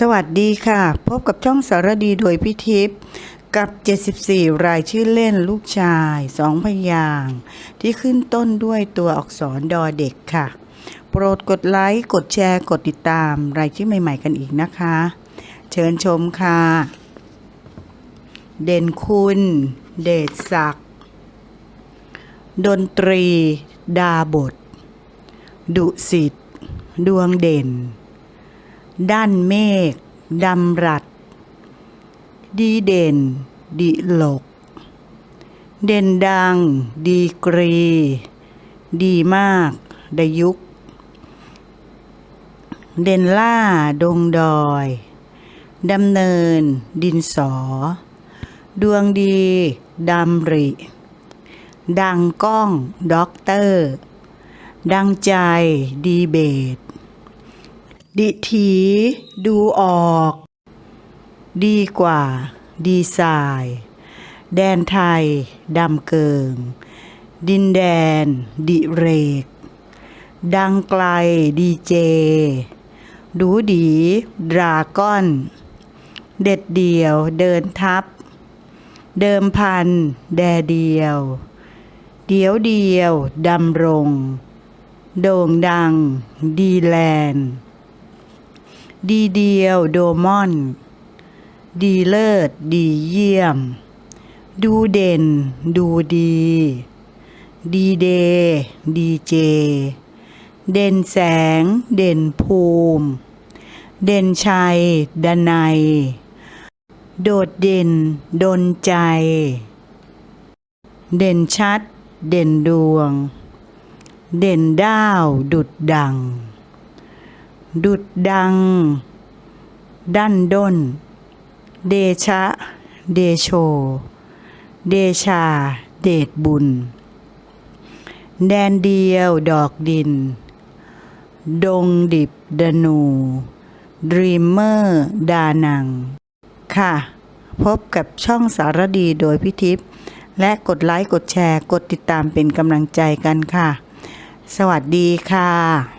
สวัสดีค่ะ พบกับช่องสารดีโดยพิทิพย์กับ 74 รายชื่อเล่นลูกชายสองพยางที่ขึ้นต้นด้วยตัวอักษรดอเด็กค่ะ โปรดกดไลค์ กดแชร์ กดติดตาม รายชื่อใหม่ ๆ กันอีกนะคะ เชิญชมค่ะ เด่นคุณ เดชศักดิ์ดนตรี ดาบท ดุสิตดวงเด่น ด้านเมฆดำรัด ดีเด่น ดิหลก เด่นดัง ดีกรี ดีมากดยุก เด่นล่า ดงดอย ดำเนิน ดินสอ ดวงดีดำริ ดังก้อง ด็อกเตอร์ ดังใจ ดีเบต ดิถีดูออก ดีกว่า ดีไซน์แดนไทย ดำเกิง ดินแดน ดิเรก ดังไกลดีเจ ดูดี ดราก้อน เด็ดเดียวเดินทับ เดิมพัน แดเดียว เดียวเดียว ดำรง โด่งดัง ดีแลนด์ ดีเดียวโดมอน ดีเลิศ ดีเยี่ยม ดูเด่น ดูดี ดีเด ดีเจ เด่นแสง เด่นภูมิ เด่นชัยดนัย โดดเด่น ดนใจ เด่นชัด เด่นดวง เด่นด้าว ดุดดัง ดุดดัง ดั้นด้น เดชะ เดโช เดชา เดชบุญ แดนเดียวดอกดิน ดงดิบดนูดรีมเมอร์ดานัง ค่ะ พบกับช่องสารดีโดยพิทิพย์และกดไลค์ กดแชร์ กดติดตามเป็นกำลังใจกันค่ะ สวัสดีค่ะ